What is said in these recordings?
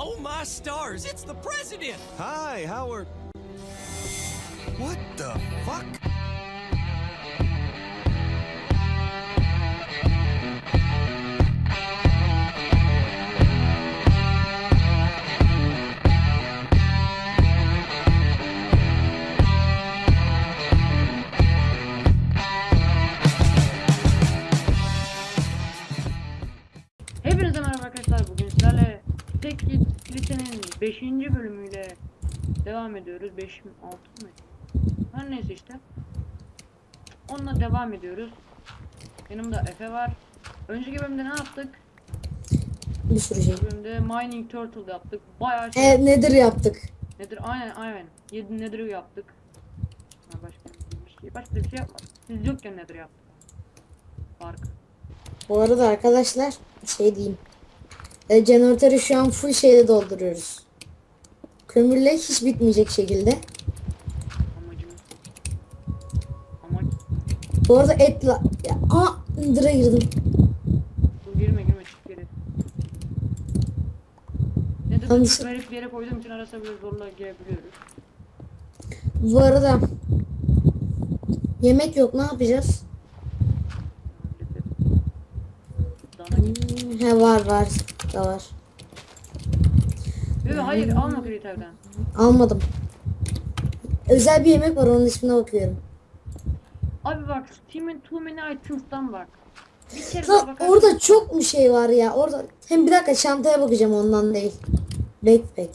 Oh my stars, it's the president! Hi, Howard. What the fuck? 5. bölümüyle devam ediyoruz. 5 mi 6 mı? Her neyse işte. Onunla devam ediyoruz. Yanımda Efe var. Önceki bölümde ne yaptık? Bir sürü şey. Bölümde Mining Turtle yaptık. Bayağı şey. E, nedir yaptık? Nedir? Aynen aynen. 7 Nether yaptık. Ha, başka bir şey. Başka bir şey yapmadık. Siz yokken Nether yaptık. Fark. Bu arada arkadaşlar şey diyeyim. E, jeneratörü şu an full şeyle dolduruyoruz. Kömürle hiç bitmeyecek şekilde. Bu arada etle... Aa Nether'a girdim. Dur girme girme çık geri. Ne de çok garip bir yere koyduğum için arasa böyle zorla girebiliyoruz. Bu arada yemek yok ne yapacağız? Dana gibi. Hmm, He var var da var. Yok hayır alma kriterden. Almadım. Özel bir yemek var onun ismine bakıyorum. Abi bak Steam'in Too Many Items'tan bak. Bir kere Lan orada çok mu şey var ya? Orada hem bir dakika çantaya bakacağım ondan değil. Backpack.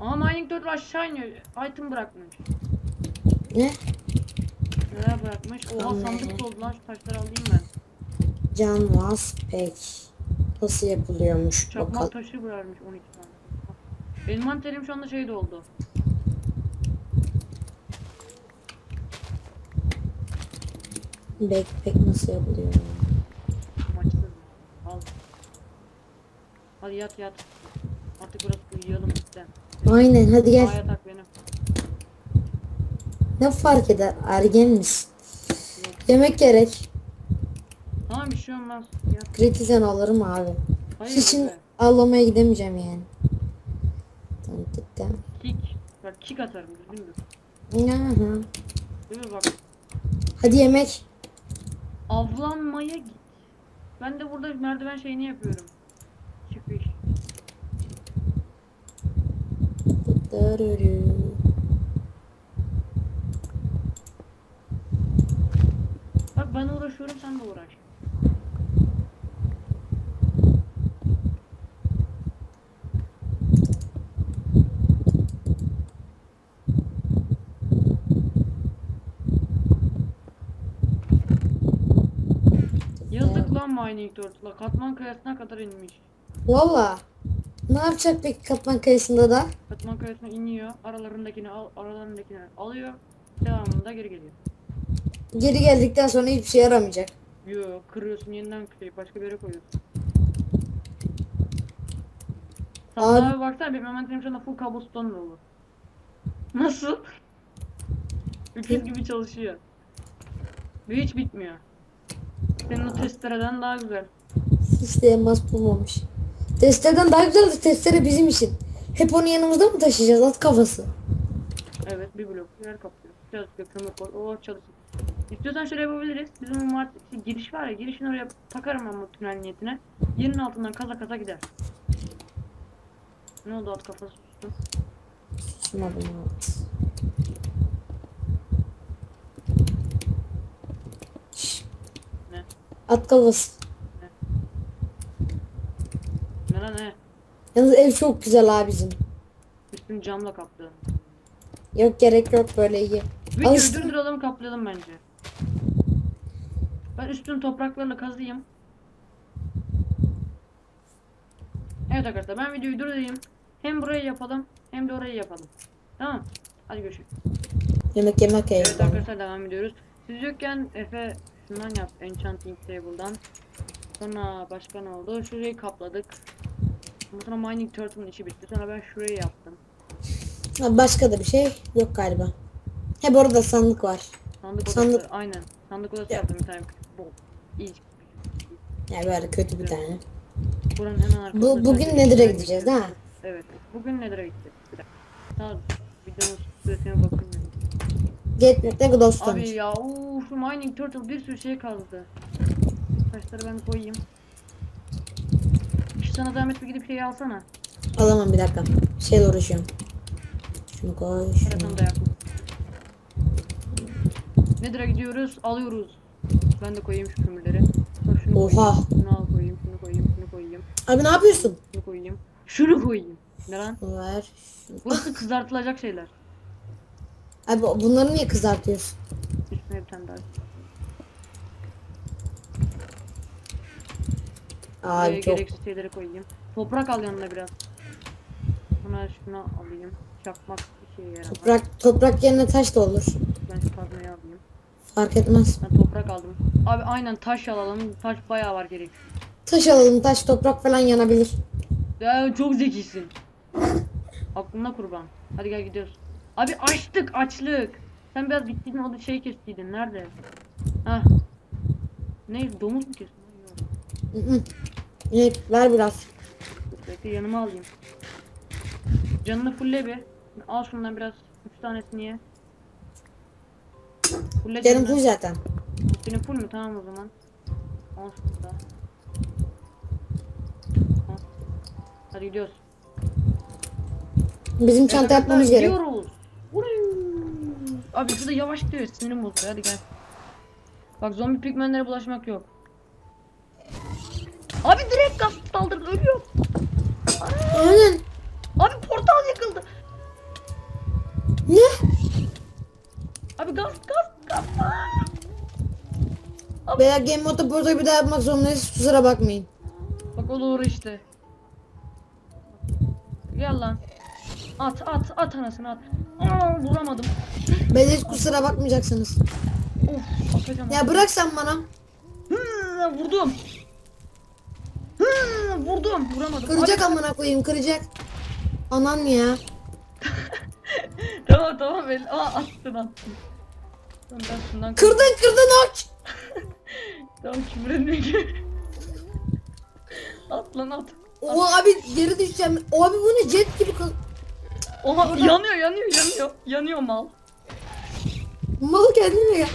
Ama Mining 4 aşağı iniyor. Item bırakmış. Ne? Neler bırakmış? Oha Anne. sandık doldu lan şu taşları alayım ben. Canvas pek. Nasıl yapılıyormuş Çakmak bakalım. taşı bırakmış 12 tane. Benim manterim şu anda şey doldu. Backpack nasıl yapılıyor? Maçsız. Al. Hadi yat yat. Artık biraz uyuyalım cidden. Aynen hadi gel. Aa yatak benim. Ne fark eder? Ergen misin? Yok. Yemek gerek. Tamam bir şey olmaz. Yat. Kritizan alırım abi. Hayır. Için be. avlamaya gidemeyeceğim yani. Tamam tıkla. Kick. Bak kick atarım düzgün dur. Aha. Değil mi bak. Hadi yemek. Avlanmaya git. Ben de burada merdiven şeyini yapıyorum. Çıkış. Dararı. Bak ben uğraşıyorum sen de uğraş. Mining Turtle'a. Katman kayasına kadar inmiş. Valla. Ne yapacak peki katman kayısında da? Katman kayasına iniyor. Aralarındakini al, aralarındakini alıyor. Devamında geri geliyor. Geri geldikten sonra hiçbir şey yaramayacak. Yo kırıyorsun yeniden kırıyor. Başka bir yere koyuyorsun. Sandığa bir baksana benim envanterim şu anda full cobblestone dolu. Nasıl? Öküz gibi çalışıyor. Ve hiç bitmiyor. Senin o testereden daha güzel. Hiç de elmas bulmamış. Testereden daha güzel de testere bizim için. Hep onu yanımızda mı taşıyacağız at kafası? Evet bir blok yer kaplıyor. Biraz bir kömür koy. Oo çalışsın. İstiyorsan şöyle yapabiliriz. Bizim mart şey, giriş var ya girişini oraya takarım ben bu tünel niyetine. Yerin altından kaza kaza gider. Ne oldu at kafası sustu. Susmadım at. Şşş. Ne? At kafası. Ne lan ne? Yalnız ev çok güzel abicim. Üstünü camla kaplayalım. Yok gerek yok böyle iyi. Videoyu Alıştım. durduralım kaplayalım bence. Ben üstünü topraklarla kazıyım. Evet arkadaşlar ben videoyu durdurayım. Hem burayı yapalım hem de orayı yapalım. Tamam. Hadi görüşürüz. Yemek yemek Evet evden. arkadaşlar devam ediyoruz. Siz yokken Efe şundan yap Enchanting Table'dan. Sonra başka ne oldu? Şurayı kapladık. Sonra Mining Turtle'ın işi bitti. Sonra ben şurayı yaptım. Başka da bir şey yok galiba. He bu arada sandık var. Sandık odası Sandık- aynen. Sandık odası Ya. yaptım bir tane. Bol. İyi. Yani böyle kötü bir tane. Buranın hemen arkasında. Bu, bugün Nether'a gideceğiz ha. Evet. Bugün nedir gitti? Bir dakika. Ha, videonun süresine bakayım. Getrek'te Glowstone. Abi ya uuu şu mining turtle bir sürü şey kazdı. Taşları ben koyayım. Şu sana zahmet bir gidip şey alsana. Alamam bir dakika. Bir şeyle uğraşıyorum. Şunu koy. Şunu. Da yakma. Nedir'e gidiyoruz? Alıyoruz. Ben de koyayım şu kömürleri. Şunu Oha. koyayım. Şunu al koyayım, şunu koyayım, şunu koyayım, Abi ne yapıyorsun? şunu koyayım. Şunu koyayım. Ne lan? Ver. Burası kızartılacak şeyler. Abi bunları niye kızartıyorsun? Üstüne bir tane daha. Abi Buraya çok. gereksiz şeyleri koyayım. Toprak al yanına biraz. Buna şunu alayım. Çakmak bir şeye yaramaz. Toprak, toprak yerine taş da olur. Ben şu kazmayı alayım. Fark etmez. Ben toprak aldım. Abi aynen taş alalım. Taş bayağı var gerek. Taş alalım. Taş toprak falan yanabilir. Ya çok zekisin. Aklına kurban. Hadi gel gidiyoruz. Abi açtık açlık. Sen biraz gittiydin o da şey kestiydin. Nerede? Hah. Ne domuz mu kestin? Evet, ver biraz. Bekle yanıma alayım. Canını fulle bir. Al şundan biraz. Üç tanesini ye. Fulle Canım canını. bu zaten. Senin full mü? Tamam o zaman. Al şunu da. Al. Hadi gidiyoruz. Bizim çanta yapmamız gerek. Gidiyoruz. Abi şurada yavaş gidiyor. Sinirim bozuyor. Hadi gel. Bak zombi pigmenlere bulaşmak yok. Abi direkt gaz saldırdı. Ölüyor. Aynen. Abi portal yıkıldı. Ne? Abi gaz gaz gaz. Veya Game Mode'da burada bir daha yapmak zorundayız. Kusura bakmayın. Bak o doğru işte. Gel lan. At at at anasını at. Aa, vuramadım. Ben hiç kusura bakmayacaksınız. Of atacağım. Ya bırak sen bana. Hı, vurdum. Hı, vurdum. Vuramadım. Kıracak Abi- amına koyayım kıracak. Anan ya. Tamam tamam ben. Aa attın attın. Tamam ben şundan Kırdın kırdın aç. Tamam küfür etmiyor At lan at. O abi geri düşeceğim. O abi bu ne jet gibi kal. Oha yanıyor yanıyor yanıyor. Yanıyor mal. Mal kendine ya.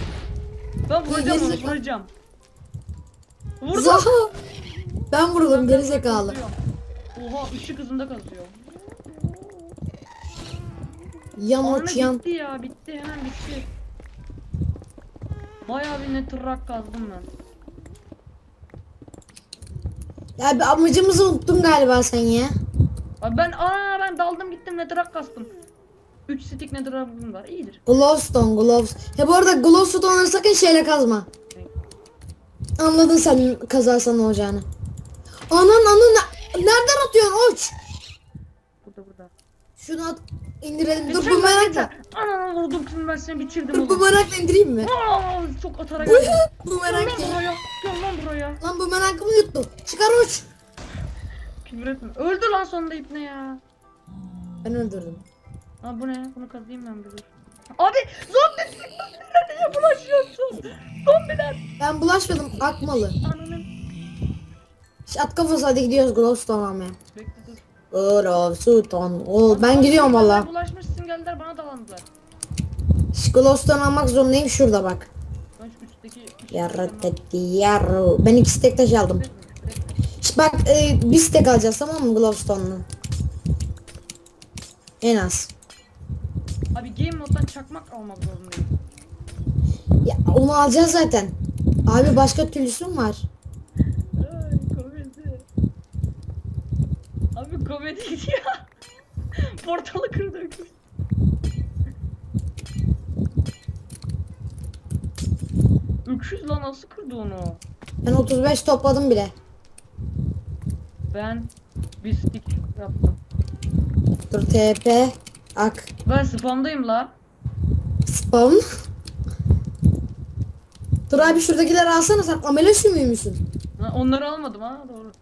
Ben vuracağım onu Gerizekalı. vuracağım. Vurdum. Zaha. Ben vuruldum Ben geri biraz zekalı. kazıyorum. Oha ışık hızında kazıyor. Yan Anne uç yan. bitti ya bitti hemen bitti. Bayağı bir ne tırrak kazdım ben. Ya bir amacımızı unuttun galiba sen ya. Abi ben aa ben daldım gittim ne tırrak kastım. 3 stick ne tırrak var iyidir. Glowstone, gloves. Ya bu arada glowstone'ları sakın şeyle kazma. Anladın sen kazarsan ne olacağını. Anan anan ne- nereden atıyorsun uç? Burada burada. Şunu at indirelim. Dur Geçen bu merakla. geçen- Ana vurdum ben seni bitirdim Dur bu oğlum. merakla indireyim mi? Aa, çok atarak bu Gel lan merak ya. buraya. Gel lan buraya. Lan bu merakımı yuttu. Çıkar uç. Küfür etme. Öldü lan sonunda ipne ya. Ben öldürdüm. Aa bu ne? Bunu kazıyım ben bir dur. Abi zombi niye bulaşıyorsun? Zombiler. Ben bulaşmadım akmalı. Ananın. Şş, At kafası hadi gidiyoruz glowstone almaya. Bekle dur. Glowstone. Oo, ben gidiyorum valla. Bulaşmışsın geldiler bana dalandılar. Şş, Glowstone almak zorundayım şurada bak. Ben şu üstteki... Yarra tetti yarra. Ben iki stek taş aldım. Şş, bak e, bir stek alacağız tamam mı glowstone'lu? En az. Abi game moddan çakmak almak zorundayım. Ya onu alacağız zaten. Abi başka türlüsü mü var? Ay komedi. Abi komedi ya. Portalı kırdı öküz. Öküz lan nasıl kırdı onu? Ben 35 topladım bile. Ben bir stick yaptım. Dur TP ak Ben spamdayım la. spam. Dur abi şuradakileri alsana sen amele sümüğü müsün? Ha, onları almadım ha doğru.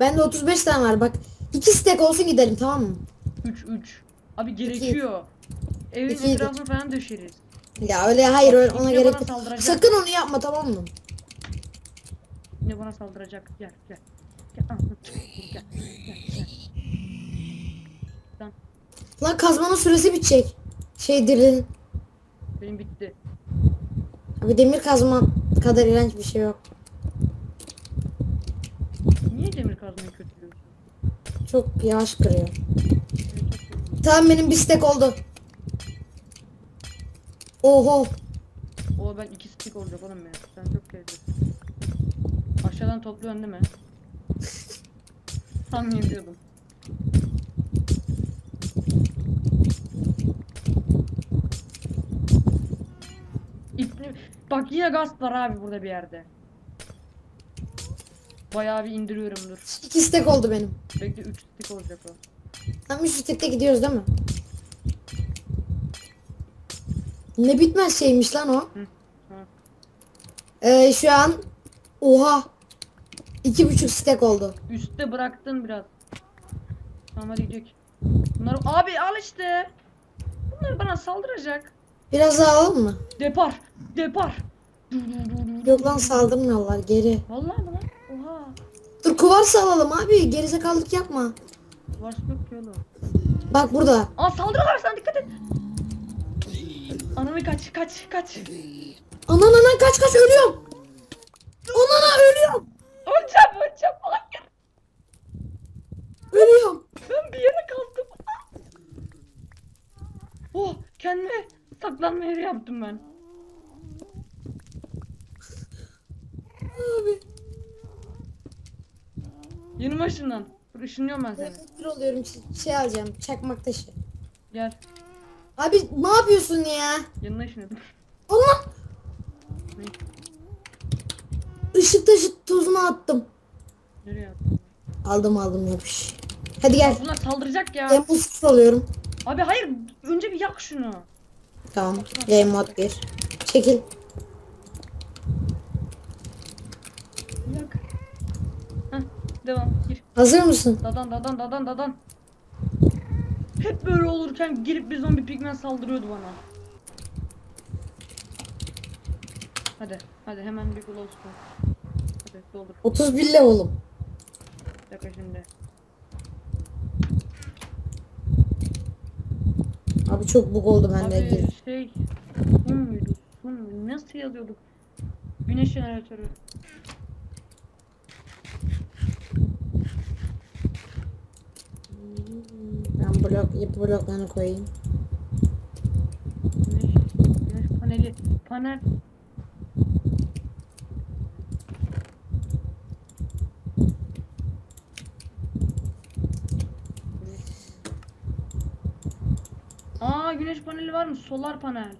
Bende 35 tane var bak. 2 stek olsun gidelim tamam mı? 3 3. Abi gerekiyor. Evin İki, iki. etrafını falan döşeriz. Ya öyle hayır öyle ona gerek bana yok. saldıracak. Sakın onu yapma tamam mı? Ne bana saldıracak? Gel gel. Gel. ah, Gel. Gel. Gel. gel. Lan kazmanın süresi bitecek. Şey dirilin. Benim bitti. Abi demir kazma kadar iğrenç bir şey yok. Niye demir kazmayı kötülüyorsun? Çok yavaş kırıyor. Tamam benim bir stek oldu. Oho. O ben iki stick olacak oğlum ya. Sen çok sevdin. Aşağıdan topluyorsun değil mi? Ediyordum. İpli... Bak yine gaz var abi burada bir yerde. Bayağı bir indiriyorum dur. İki stek oldu benim. Bekle 3 stick olacak o. Tam üç stekte gidiyoruz değil mi? Ne bitmez şeymiş lan o. Hı, hı. Ee, şu an oha iki buçuk stek oldu. Üstte bıraktın biraz. Tamam hadi Bunları abi al işte. Bunlar bana saldıracak. Biraz daha alalım mı? Depar. Depar. Yok lan saldırmıyorlar geri. Vallahi mi lan? Oha. Dur kuvarsa alalım abi gerizekalılık yapma. Varsa yok ki oğlum. Bak burada. Aa saldırıyorlar sana dikkat et. Ananı kaç kaç kaç. Anan anan kaç kaç ölüyorum. Anana ölüyorum. Öleceğim öleceğim. Hayır. Ölüyorum. Ben bir yere kaldım. Kendime saklanma yeri yaptım ben. Abi. Yanıma ışınlan. Dur ışınlıyorum ben seni. Bir oluyorum ş- şey alacağım çakmak taşı. Gel. Abi ne yapıyorsun ya? Yanına ışınladım. Allah. Ne? Işık taşı tozunu attım. Nereye attın? Aldım aldım yapış. Hadi gel. Bunlar saldıracak ya. Mode sıfır oluyorum. Abi hayır önce bir yak şunu. Tamam. Game mode 1. Çekil. Yak. Heh, devam gir. Hazır mısın? Dadan dadan dadan dadan. Hep böyle olurken girip bir zombi pigmen saldırıyordu bana. Hadi hadi hemen bir glow. Hadi doldur. 31 level'ım. Bir dakika şimdi. Abi çok bug oldu bende. Abi Gir. şey sun muydu? Sun muydu? Nasıl yazıyorduk? Güneş jeneratörü. Ben blok, yapı bloklarını koyayım. Güneş, güneş paneli. Panel. Aa güneş paneli var mı? Solar panel.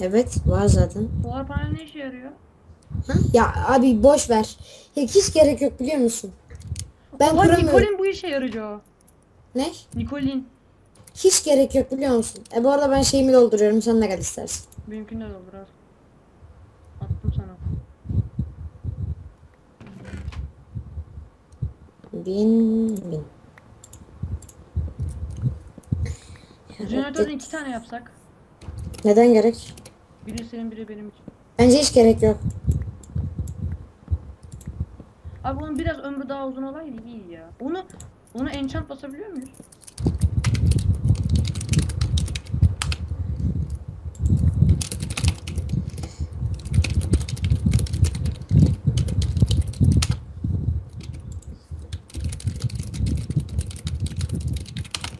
Evet var zaten. Solar panel ne işe yarıyor? Ha? Ya abi boş ver. Hiç gerek yok biliyor musun? Ben Bak kuramıyorum. Nikolin bu işe yarıyor. Ne? Nikolin. Hiç gerek yok biliyor musun? E bu arada ben şeyimi dolduruyorum. Sen ne kadar istersin? Benimkinde de az. Attım sana. Bin bin. Jeneratörden iki tane yapsak. Neden gerek? Biri senin biri benim için. Bence hiç gerek yok. Abi onun biraz ömrü daha uzun olaydı iyi ya. Onu onu enchant basabiliyor muyuz?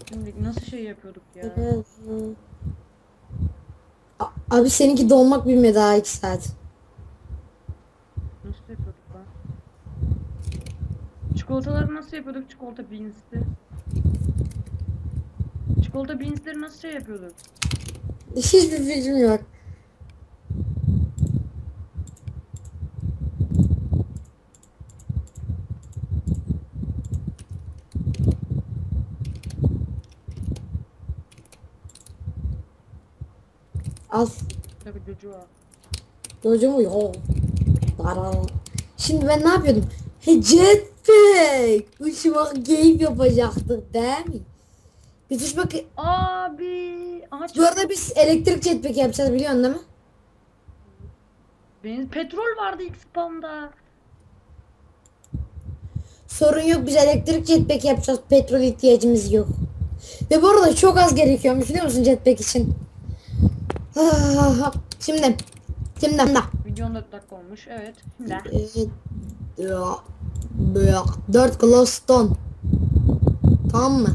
Şimdi nasıl şey yapıyorduk ya? A- Abi seninki dolmak bilmedi daha 2 saat. Nasıl yapıyorduk lan? Çikolataları nasıl yapıyorduk? Çikolata beans'ti. Çikolata beans'leri nasıl şey yapıyorduk? Hiçbir fikrim yok. Al. Tabii çocuğa. Dojo mu? Yo. Para. Şimdi ben ne yapıyordum? He jetpack. Uçmak game yapacaktık değil mi? Biz uçmak... Abi. Aha Bu arada biz elektrik jetpack yapacağız biliyorsun değil mi? Benim petrol vardı ilk spamda. Sorun yok biz elektrik jetpack yapacağız. Petrol ihtiyacımız yok. Ve bu arada çok az gerekiyormuş biliyor musun jetpack için? Ah, Şimdi. Şimdi. Video 14 dakika olmuş. Evet. Şimdi. 4 glowstone. Tamam mı?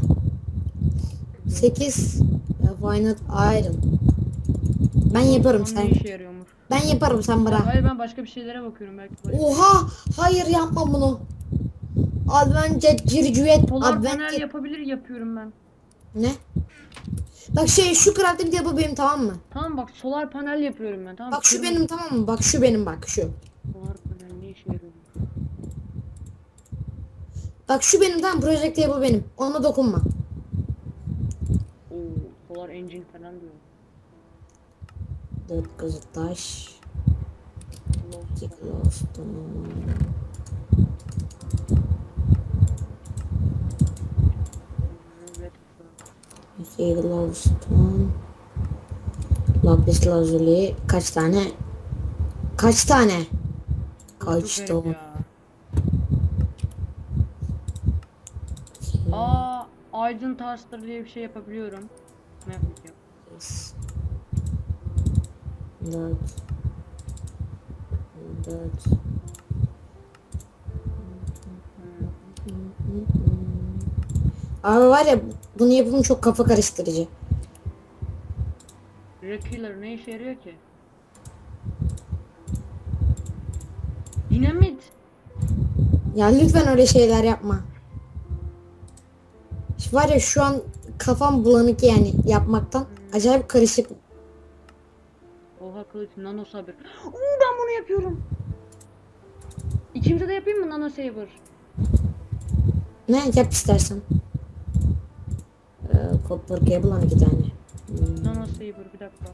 8 refined iron. Ben yaparım sen. Ne işe yarıyormuş? Ben yaparım sen bırak. Hayır ben başka bir şeylere bakıyorum belki. Oha! Hayır yapma bunu. Advance circüet. Solar panel Advance yapabilir yapıyorum ben. ne? Bak şey şu crafting table benim tamam mı? Tamam bak solar panel yapıyorum ben tamam. Bak şu benim tamam mı? Bak şu benim bak şu. Solar panel ne işe yarıyor? Bak şu benim tamam project table benim. Ona dokunma. Oo, solar engine falan diyor. 4 kızı taş. Allah. 2 glowstone. Evet. 2 glowstone. Lapis lazuli. Kaç tane? Kaç tane? Kaç tane? Aa, Aydın Taster diye bir şey yapabiliyorum. Ne yapacağım? Dört. Dört. Abi var ya bunu yapımı çok kafa karıştırıcı. Rekiller ne işe yarıyor ki? Dinamit. Ya lütfen öyle şeyler yapma. Şu Var ya şu an kafam bulanık yani yapmaktan. Acayip karışık. Oha kılıç nano saber. Oo ben bunu yapıyorum. İkimize de yapayım mı nano saber? Ne yap istersen. Copper cable var iki tane. Hmm. Nano saber bir dakika.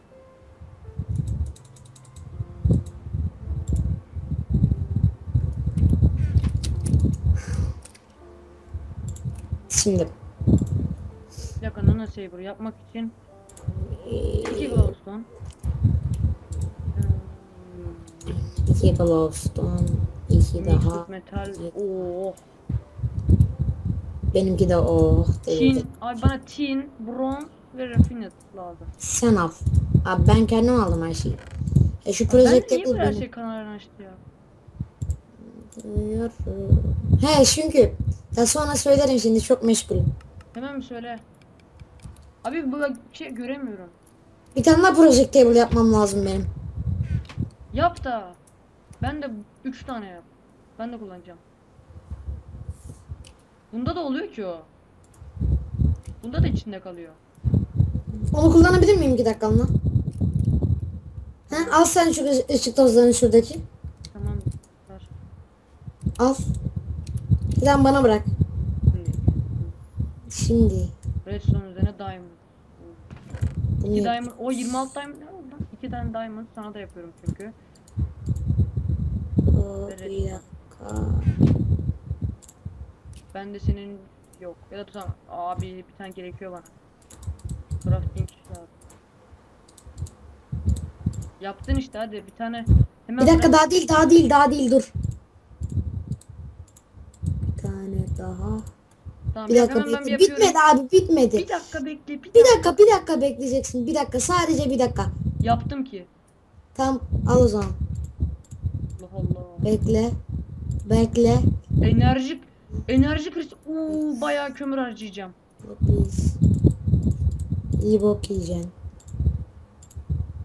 Şimdi. Bir dakika nano saber yapmak için iki glowstone. İki glowstone. iki daha. Metal. Oo. Benimki de o. Tin. Ay bana tin, bronz ve raffinet lazım. Sen al. Abi ben kendim aldım her şeyi. E şu Ben project niye table böyle her şey kanallarını açtı ya? He çünkü ya sonra söylerim şimdi çok meşgulüm. Hemen mi söyle? Abi bu bir şey göremiyorum. Bir tane daha project table yapmam lazım benim. Yap da. Ben de 3 tane yap. Ben de kullanacağım. Bunda da oluyor ki o. Bunda da içinde kalıyor. Onu kullanabilir miyim iki dakikalığına? He al sen şu ışı- ışık tozlarını şuradaki. Tamam. Ver. Al. Tane bana bırak. Şimdi. Şimdi. Redstone üzerine diamond. Bunu 2 diamond. O 26 diamond ne oldu? 2 tane diamond sana da yapıyorum çünkü. O, bir dakika. Ben de senin yok. Ya da tutam. Abi bir tane gerekiyor bana. Crafting lazım. Yaptın işte hadi bir tane. Hemen Bir dakika daha değil daha değil daha değil dur. Bir tane daha. Tamam, Bir dakika bekle. yapıyorum. Bitmedi abi bitmedi. Bir dakika bekle. Bir, Bir dakika. dakika bir dakika bekleyeceksin. Bir dakika sadece bir dakika. Yaptım ki. Tamam al o zaman. Allah Allah. Bekle. Bekle. Enerjik. Enerji kriz. Uuu bayağı kömür harcayacağım. Biz. İyi bok yiyeceksin.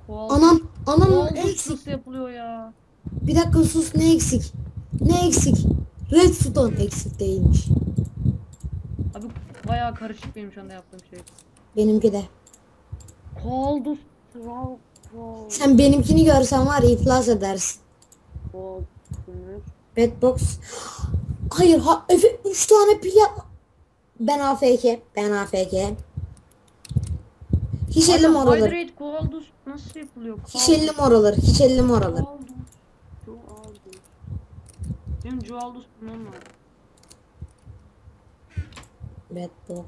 Anam, anam eksik? nasıl yapılıyor ya? Bir dakika sus ne eksik? Ne eksik? Redstone eksik değilmiş. Abi bayağı karışık benim şu anda yaptığım şey. Benimki de. Kral. Kral. Sen benimkini görsen var ya iflas edersin. Kömür. Bedbox. Hayır ha Efe 3 tane pil yapma. Ben AFK. Ben AFK. Hiç ellim oraları. Hydrate Koaldus nasıl yapılıyor? Hiç ellim oraları. Hiç ellim oraları. Benim Joaldus bulmam lazım. Bedbox.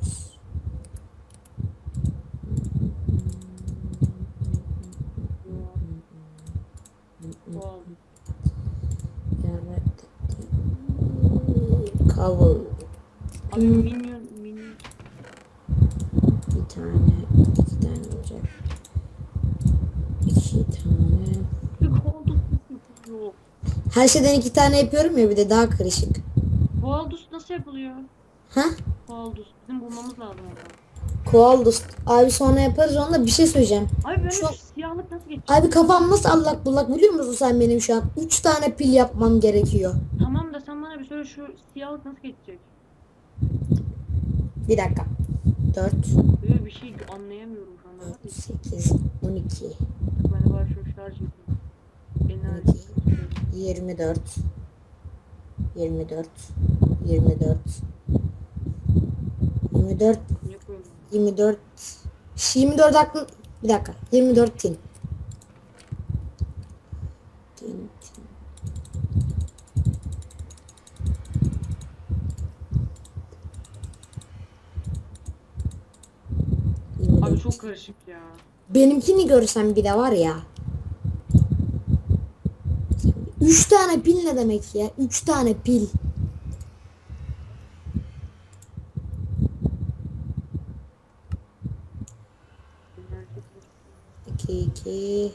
Koaldus. Evet. Kabul. Abi minyon minyon. tane, iki tane olacak. İki tane. Bir. Her şeyden iki tane yapıyorum ya bir de daha karışık. Koaldus nasıl yapılıyor? Ha? Koaldus. Bizim bulmamız lazım onu. Koaldus. Abi sonra yaparız onunla bir şey söyleyeceğim. Abi benim Şu- siyahlık nasıl geçecek? Abi kafam nasıl allak bullak biliyor musun sen benim şu an? Üç tane pil yapmam gerekiyor. Tamam da sen bana bir söyle şu siyahlık nasıl geçecek? Bir dakika. 4, Böyle bir şey anlayamıyorum şu anda. 8, 12, Ben de var şu şarj edeyim. Enerji. 24, 24, 24, 24, Niye koyuyorum? 24, 24 aklım... Bir dakika. 24 tin. Tin, tin. Abi 24. çok karışık ya. Benimkini görsen bir de var ya. Üç tane pil ne demek ya? Üç tane pil. 2, 2,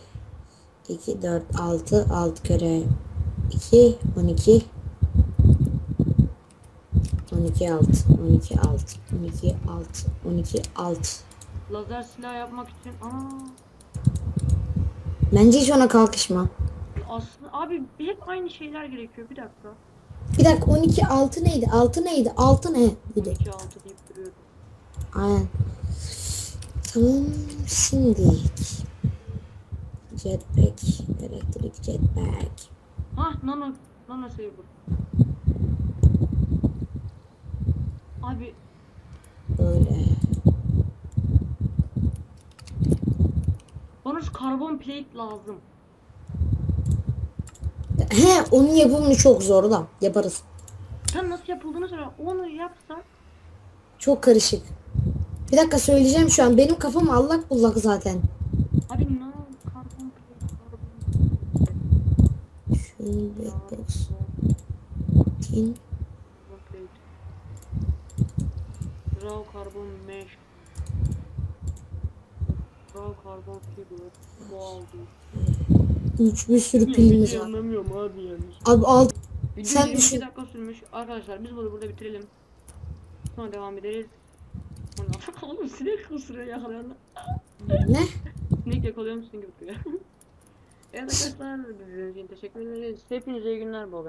2, 4, 6, 6 kere 2, 12. 12, 6, 12, 6, 12, 6, 12, 6. Lazer silah yapmak için aa Bence hiç ona kalkışma. aslında abi hep aynı şeyler gerekiyor bir dakika. Bir dakika 12, 6 neydi? 6 neydi? 6 ne? Bir de. 2 6 deyip duruyorum. Aynen. Tamam şimdi. Jetpack, elektrik jetpack. Hah nano nano saber. Abi Böyle. Bana şu karbon plate lazım. He onun yapımı çok zor da yaparız. Sen nasıl yapıldığını söyle. Onu yapsak Çok karışık. Bir dakika söyleyeceğim şu an. Benim kafam allak bullak zaten. abi nano karbon plate. Tin. Karbon plate. Raw karbon mesh. Raw karbon fiber. Boğaldı. Üç bir sürü pilimiz var. Anlamıyorum abi yani. Abi alt. Video Sen 22 düşün. dakika sürmüş. Arkadaşlar biz bunu burada bitirelim. Sonra devam ederiz. Sonra oğlum sinek ısırıyor yakalarına. Ne? Sinek yakalıyor musun gibi duruyor. evet arkadaşlar bizim için teşekkür ederiz. Hepinize iyi günler baba.